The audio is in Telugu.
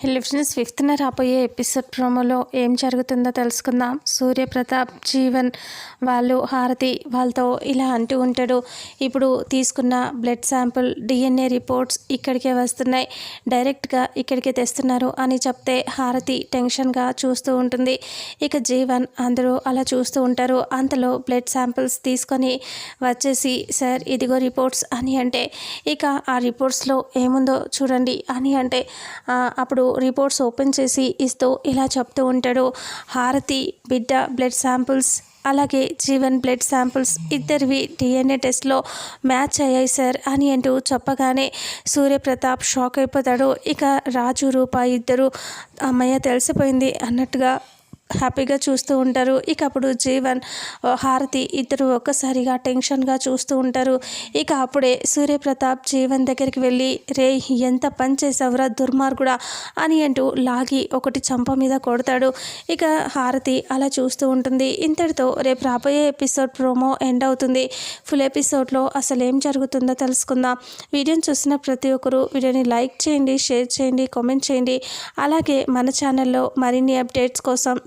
లిఫ్ట్నెస్ ఫిఫ్త్న రాబోయే ఎపిసోడ్ ప్రోమోలో ఏం జరుగుతుందో తెలుసుకుందాం. సూర్యప్రతాప్ జీవన్ వాళ్ళు హారతి వాళ్ళతో ఇలా అంటూ ఉంటాడు. ఇప్పుడు తీసుకున్న బ్లడ్ శాంపుల్ డిఎన్ఏ రిపోర్ట్స్ ఇక్కడికే వస్తున్నాయి. డైరెక్ట్గా ఇక్కడికే తెస్తున్నారు అని చెప్తే హారతి టెన్షన్గా చూస్తూ ఉంటుంది. ఇక జీవన్ అందరూ అలా చూస్తూ ఉంటారు. అంతలో బ్లడ్ శాంపిల్స్ తీసుకొని వచ్చేసి సార్ ఇదిగో రిపోర్ట్స్ అని అంటే ఇక ఆ రిపోర్ట్స్లో ఏముందో చూడండి అని అంటే అప్పుడు రిపోర్ట్స్ ఓపెన్ చేసి ఇస్తూ ఇలా చెప్తూ ఉంటాడు. హారతి బిడ్డ బ్లడ్ శాంపుల్స్ అలాగే జీవన్ బ్లడ్ శాంపుల్స్ ఇద్దరివి డిఎన్ఏ టెస్ట్లో మ్యాచ్ అయ్యాయి సార్ అని అంటూ చెప్పగానే సూర్యప్రతాప్ షాక్ అయిపోతాడు. ఇక రాజు రూప ఇద్దరు అమ్మయ్య తెలిసిపోయింది అన్నట్టుగా హ్యాపీగా చూస్తూ ఉంటారు. ఇక అప్పుడు జీవన్ హారతి ఇద్దరు ఒక్కసారిగా టెన్షన్గా చూస్తూ ఉంటారు. ఇక అప్పుడే సూర్యప్రతాప్ జీవన్ దగ్గరికి వెళ్ళి రే ఎంత పని చేసావురా దుర్మార్గుడా అని అంటూ లాగి ఒకటి చంప మీద కొడతాడు. ఇక హారతి అలా చూస్తూ ఉంటుంది. ఇంతటితో రేపు రాబోయే ఎపిసోడ్ ప్రోమో ఎండ్ అవుతుంది. ఫుల్ ఎపిసోడ్లో అసలు ఏం జరుగుతుందో తెలుసుకుందాం. వీడియోని చూసిన ప్రతి ఒక్కరూ వీడియోని లైక్ చేయండి షేర్ చేయండి కామెంట్ చేయండి. అలాగే మన ఛానల్లో మరిన్ని అప్డేట్స్ కోసం